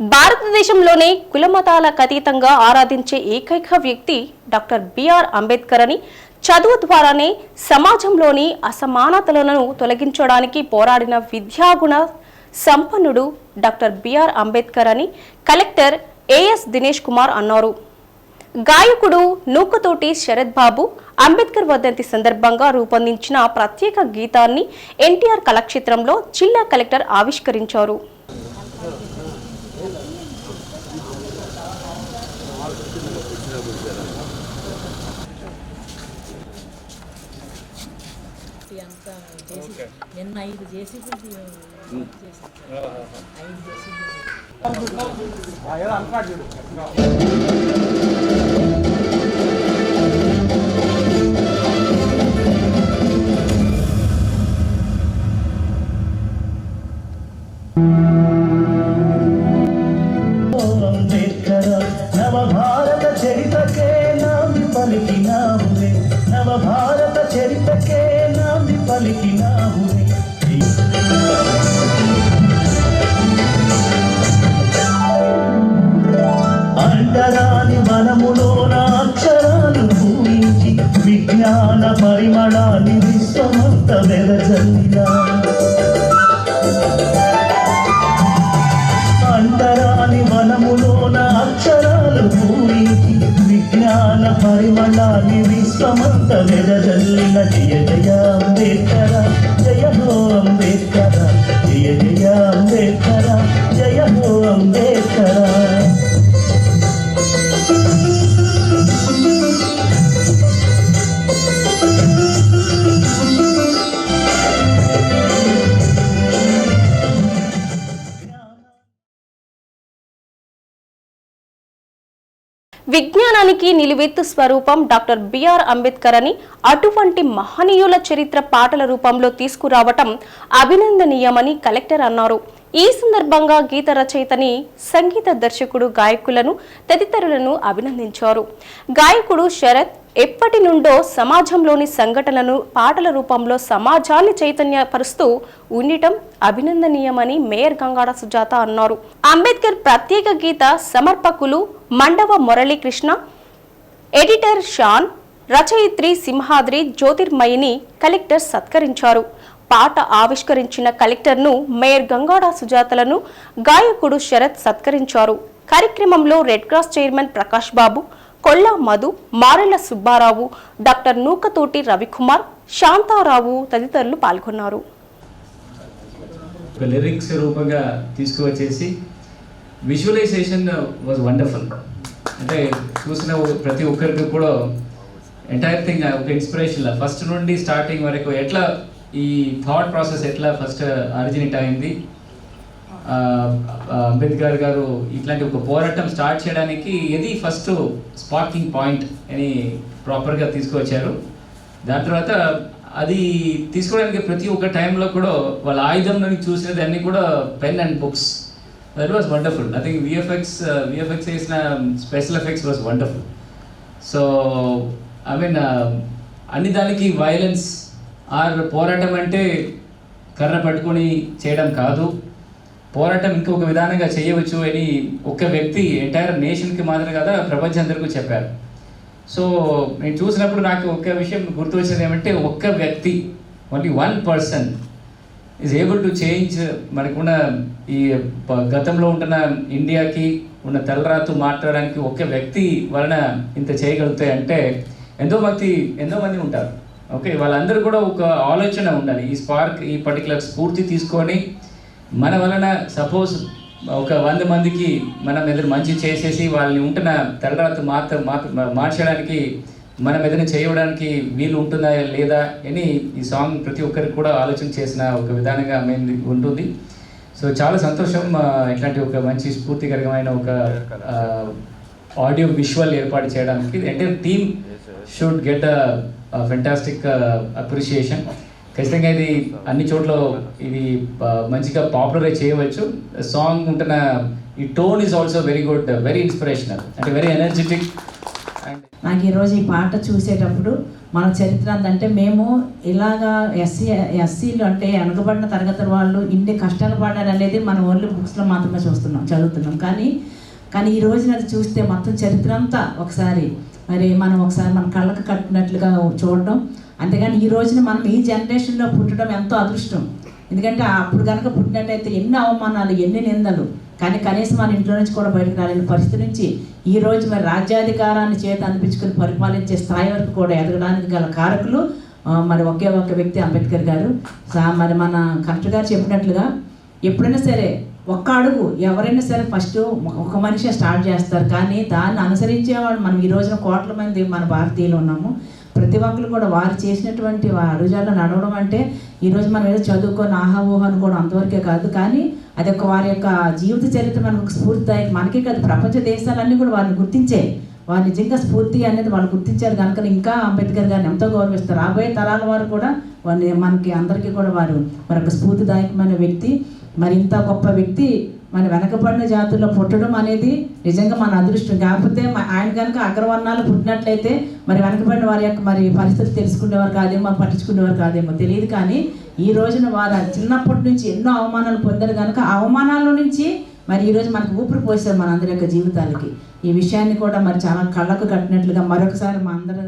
భారతదేశంలోనే కులమతాలకు అతీతంగా ఆరాధించే ఏకైక వ్యక్తి డాక్టర్ బిఆర్ అంబేద్కర్ అని చదువు ద్వారానే సమాజంలోని అసమానతలను తొలగించడానికి పోరాడిన విద్యాగుణ సంపన్నుడు డాక్టర్ బిఆర్ అంబేద్కర్ అని కలెక్టర్ ఏఎస్ దినేష్ కుమార్ అన్నారు. గాయకుడు నూకతోటి శరత్ బాబు అంబేద్కర్ వర్ధంతి సందర్భంగా రూపొందించిన ప్రత్యేక గీతాన్ని ఎన్టీఆర్ కళాక్షేత్రంలో జిల్లా కలెక్టర్ ఆవిష్కరించారు. అంతా చేసి నిన్న ఐదు చేసి ఐదు చేసి పరిమళాన్ని విశ్వమంత వెలజల్లినా వనములోన అక్షరాలు పూరించి విజ్ఞాన పరిమళాన్ని విశ్వమంత వెదజల్లిన జయ జయ అంబేద్కర జయ హో అంబేద్కర జయ జయ అంబేద్కర జయ హో అంబేద్కర. విజ్ఞానానికి నిలువెత్తు స్వరూపం డాక్టర్ బిఆర్ అంబేద్కర్ అని అటువంటి మహనీయుల చరిత్ర పాటల రూపంలో తీసుకురావటం అభినందనీయమని కలెక్టర్ అన్నారు. ఈ సందర్భంగా గీత రచయితని సంగీత దర్శకుడు గాయకులను తదితరులను అభినందించారు. గాయకుడు శరత్ ఎప్పటి నుండో సమాజంలోని సంఘటనలను పాటల రూపంలో సమాజాన్ని చైతన్యపరుస్తూ ఉండటం అభినందనీయమని మేయర్ గంగాడ సుజాత అన్నారు. అంబేద్కర్ ప్రత్యేక గీత సమర్పకులు మండవ మురళీకృష్ణ ఎడిటర్ షాన్ రచయిత్రి సింహాద్రి జ్యోతిర్మయిని కలెక్టర్ సత్కరించారు. పాట ఆవిష్కరించిన కలెక్టర్ను మేయర్ గంగాడ సుజాతలను గాయకుడు శరత్ సత్కరించారు. కార్యక్రమంలో Red Cross chairman Prakash Babu Kolla Madhu Marella Subbarao doctor Nukathoti Ravikumar Shantarao తదితరులు పాల్గొన్నారు. ఒక లిరిక్స్ రూపంగా తీసుకువచ్చేసి విజువలైజేషన్ వాజ్ వండర్ఫుల్. అంటే చూసిన ప్రతి ఒక్కరికి కూడా ఎంటైర్ థింగ్ ఒక ఇన్స్పిరేషన్ ఫస్ట్ నుండి స్టార్టింగ్ వరకు ఎట్లా ఈ థాట్ ప్రాసెస్ ఎట్లా ఫస్ట్ ఆరిజినేట్ అయింది అంబేద్కర్ గారు ఇట్లాంటి ఒక పోరాటం స్టార్ట్ చేయడానికి ఇది ఫస్ట్ స్పార్కింగ్ పాయింట్ అని ప్రాపర్గా తీసుకువచ్చారు. దాని తర్వాత అది తీసుకోవడానికి ప్రతి ఒక్క టైంలో కూడా వాళ్ళ ఆయుధంలో చూసినది దాన్ని కూడా pen and books. That was wonderful I think VFX VFX చేసిన special effects was wonderful so I mean అన్ని దానికి వైలెన్స్ ఆర్ పోరాటం అంటే కర్ర పట్టుకొని చేయడం కాదు. పోరాటం ఇంకొక విధానంగా చేయవచ్చు అని ఒక వ్యక్తి ఎంటైర్ నేషన్కి మాదిరి కదా ప్రపంచం అందరికీ చెప్పారు. సో నేను చూసినప్పుడు నాకు ఒక విషయం గుర్తు వచ్చేది ఏమంటే ఒక్క వ్యక్తి only one person is able to change మనకున్న ఈ గతంలో ఉంటున్న ఇండియాకి ఉన్న తలరాతు మాట్లాడడానికి ఒక్క వ్యక్తి వలన ఇంత చేయగలుగుతాయి అంటే ఎంతో మంది ఎంతో మంది ఉంటారు. ఓకే వాళ్ళందరూ కూడా ఒక ఆలోచన ఉండాలి. ఈ స్పార్క్ ఈ పర్టికులర్ స్ఫూర్తి తీసుకొని మన వలన సపోజ్ ఒక వంద మందికి మనం ఏదైనా మంచి చేసేసి వాళ్ళని ఉంటున్న తలరాత మాత్ర మార్చడానికి మనం ఏదైనా చేయడానికి వీలు ఉంటుందా లేదా అని ఈ సాంగ్ ప్రతి ఒక్కరికి కూడా ఆలోచన చేసిన ఒక విధానంగా మేము ఉంటుంది. సో చాలా సంతోషం ఇట్లాంటి ఒక మంచి స్ఫూర్తికరమైన ఒక ఆడియో విజువల్ ఏర్పాటు చేయడానికి. అంటే team should get a fantastic appreciation ఖచ్చితంగా ఇది అన్ని చోట్ల ఇది మంచిగా పాపులరైజ్ చేయవచ్చు. సాంగ్ ఉంటున్న ఈ tone is also very good very inspirational అంటే వెరీ ఎనర్జెటిక్ నాకు ఈరోజు ఈ పాట చూసేటప్పుడు మన చరిత్ర అంటే మేము ఇలాగా ఎస్సీ ఎస్సీలు అంటే వెనకబడిన తరగతి వాళ్ళు ఇన్ని కష్టాలు పడ్డారు అనేది మనం ఓన్లీ బుక్స్లో మాత్రమే చూస్తున్నాం చదువుతున్నాం. కానీ కానీ ఈ రోజున అది చూస్తే మొత్తం చరిత్ర అంతా ఒకసారి మరి మనం ఒకసారి మన కళ్ళకు కట్టినట్లుగా చూడడం అంతేగాని ఈ రోజున మనం ఈ జనరేషన్లో పుట్టడం ఎంతో అదృష్టం. ఎందుకంటే అప్పుడు కనుక పుట్టినట్టయితే ఎన్ని అవమానాలు ఎన్ని నిందలు. కానీ కనీసం మన ఇంట్లో నుంచి కూడా బయటకు రాలేని పరిస్థితి నుంచి ఈ రోజు మరి రాజ్యాధికారాన్ని చేత అనిపించుకుని పరిపాలించే స్థాయి వరకు కూడా ఎదగడానికి గల కారకులు మరి ఒకే ఒక వ్యక్తి అంబేద్కర్ గారు. సా- మరి మన కలెక్టర్ గారు చెప్పినట్లుగా ఎప్పుడైనా సరే ఒక్క అడుగు ఎవరైనా సరే ఫస్ట్ ఒక మనిషి స్టార్ట్ చేస్తారు. కానీ దాన్ని అనుసరించేవాడు మనం ఈ రోజున కోట్ల మంది మన భారతీయులు ఉన్నాము. ప్రతి ఒక్కరు కూడా వారు చేసినటువంటి వా- అడుగుజాల్లో నడవడం అంటే ఈరోజు మనం ఏదో చదువుకొని ఆహా ఊహ అనుకోవడం అంతవరకే కాదు. కానీ అది ఒక వారి యొక్క జీవిత చరిత్ర మనకు స్ఫూర్తిదాయక. మనకే కాదు ప్రపంచ దేశాలన్నీ కూడా వారిని గుర్తించే వారు నిజంగా స్ఫూర్తి అనేది వాళ్ళు గుర్తించారు. కనుక ఇంకా అంబేద్కర్ గారిని ఎంతో గౌరవిస్తారు. రాబోయే తరాల వారు కూడా వారిని మనకి అందరికీ కూడా వారు మరొక స్ఫూర్తిదాయకమైన వ్యక్తి. మరి ఇంత గొప్ప వ్యక్తి మన వెనకబడిన జాతుల్లో పుట్టడం అనేది నిజంగా మన అదృష్టం. కాకపోతే ఆయన కనుక అగ్రవర్ణాలు పుట్టినట్లయితే మరి వెనకబడిన వారి యొక్క మరి పరిస్థితి తెలుసుకునేవారు కాదేమో పట్టించుకునేవారు కాదేమో తెలియదు కానీ ఈ రోజున వారు చిన్నప్పటి నుంచి ఎన్నో అవమానాలు పొందారు కనుక అవమానాల నుంచి మరి ఈరోజు మనకు ఊపిరి పోసారు మన అందరి యొక్క జీవితాలకి. ఈ విషయాన్ని కూడా మరి చాలా కళ్ళకు కట్టినట్లుగా మరొకసారి మా అందరూ